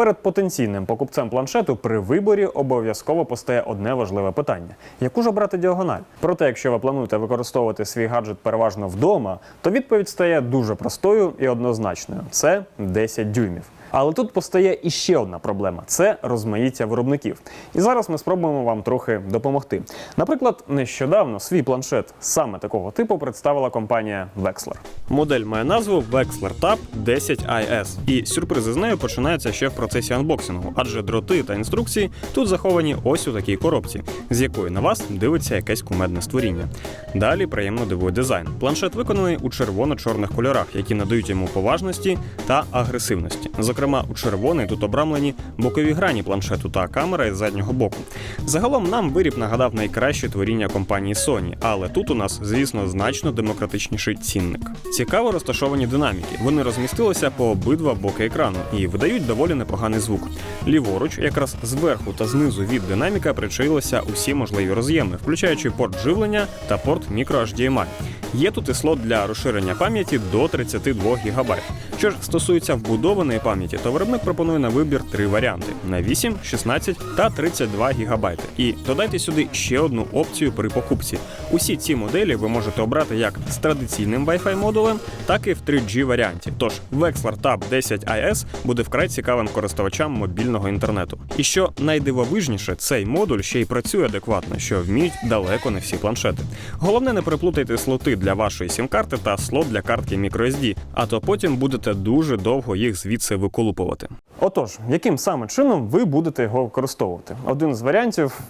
Перед потенційним покупцем планшету при виборі обов'язково постає одне важливе питання: яку ж обрати діагональ? Проте, якщо ви плануєте використовувати свій гаджет переважно вдома, то відповідь стає дуже простою і однозначною: це 10 дюймів. Але тут постає іще одна проблема це розмаїття виробників. І зараз ми спробуємо вам трохи допомогти. Наприклад, нещодавно свій планшет саме такого типу представила компанія Wexler. Модель має назву Wexler Tab 10IS. І сюрпризи з нею починаються ще в процесі анбоксингу, адже дроти та інструкції тут заховані ось у такій коробці, з якої на вас дивиться якесь кумедне створіння. Далі приємно дивує дизайн. Планшет виконаний у червоно-чорних кольорах, які надають йому поважності та агресивності. Зокрема, у червоний тут обрамлені бокові грані планшету та камера із заднього боку. Загалом нам виріб нагадав найкраще творіння компанії Sony, але тут у нас, звісно, значно демократичніший цінник. Цікаво розташовані динаміки. Вони розмістилися по обидва боки екрану і видають доволі непоганий звук. Ліворуч, якраз зверху та знизу від динаміка причаїлися усі можливі роз'єми, включаючи порт живлення та порт microHDMI. Є тут і слот для розширення пам'яті до 32 ГБ. Що ж стосується вбудованої пам'яті, то виробник пропонує на вибір три варіанти: на 8, 16 та 32 ГБ. І додайте сюди ще одну опцію при покупці. Усі ці моделі ви можете обрати як з традиційним Wi-Fi модулем, так і в 3G варіанті. Тож Wexler Tab 10 IS буде вкрай цікавим користувачам мобільного інтернету. І що найдивовижніше, цей модуль ще й працює адекватно, що вміють далеко не всі планшети. Головне, не переплутайте слоти для вашої сім-карти та слот для картки microSD, а то потім будете дуже довго їх звідси виколупувати. Отож, яким саме чином ви будете його використовувати? Один з варіантів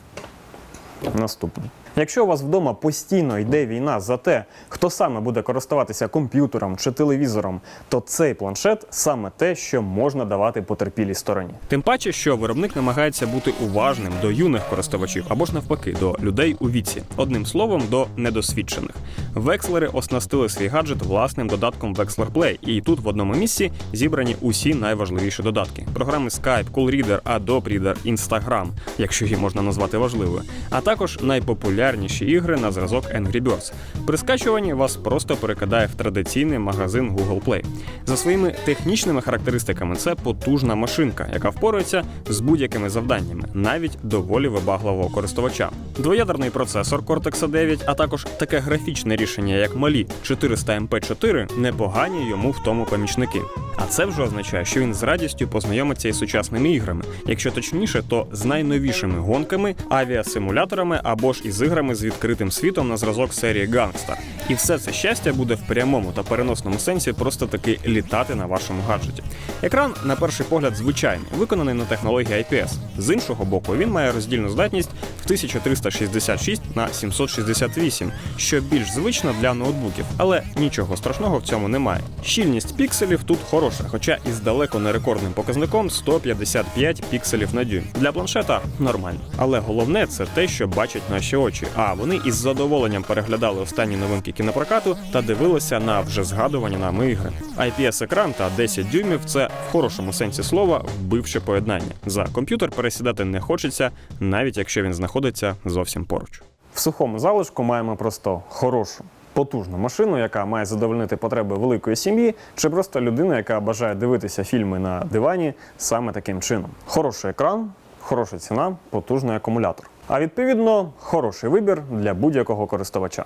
наступний. Якщо у вас вдома постійно йде війна за те, хто саме буде користуватися комп'ютером чи телевізором, то цей планшет саме те, що можна давати потерпілій стороні. Тим паче, що виробник намагається бути уважним до юних користувачів або ж навпаки до людей у віці, одним словом, до недосвідчених. Векслери оснастили свій гаджет власним додатком Wexler Play, і тут в одному місці зібрані усі найважливіші додатки: програми Skype, CoolReader, Adobe Reader, Instagram, якщо її можна назвати важливою, а також найпопулярніші ігри на зразок Angry Birds. При скачуванні вас просто перекидає в традиційний магазин Google Play. За своїми технічними характеристиками, це потужна машинка, яка впорається з будь-якими завданнями, навіть доволі вибагливого користувача. Двоядерний процесор Cortex A9, а також таке графічне рішення, як малі 400 MP4, непогані йому в тому помічники. А це вже означає, що він з радістю познайомиться із сучасними іграми, якщо точніше, то з найновішими гонками, авіасимуляторами або ж із іграми з відкритим світом на зразок серії Gangster. І все це щастя буде в прямому та переносному сенсі просто таки літати на вашому гаджеті. Екран, на перший погляд, звичайний, виконаний на технології IPS. З іншого боку, він має роздільну здатність в 1366 на 768, що більш звично для ноутбуків, але нічого страшного в цьому немає. Щільність пікселів тут хороша, хоча і з далеко не рекордним показником 155 пікселів на дюйм. Для планшета нормально. Але головне це те, що бачать наші очі. А вони із задоволенням переглядали останні новинки кінопрокату та дивилися на вже згадувані нами ігри. IPS екран та 10 дюймів це в хорошому сенсі слова вбивче поєднання. За комп'ютер пересідати не хочеться, навіть якщо він знаходиться зовсім поруч. В сухому залишку маємо просто хорошу. Потужну машину, яка має задовольнити потреби великої сім'ї, чи просто людина, яка бажає дивитися фільми на дивані саме таким чином. Хороший екран, хороша ціна, потужний акумулятор. А відповідно, хороший вибір для будь-якого користувача.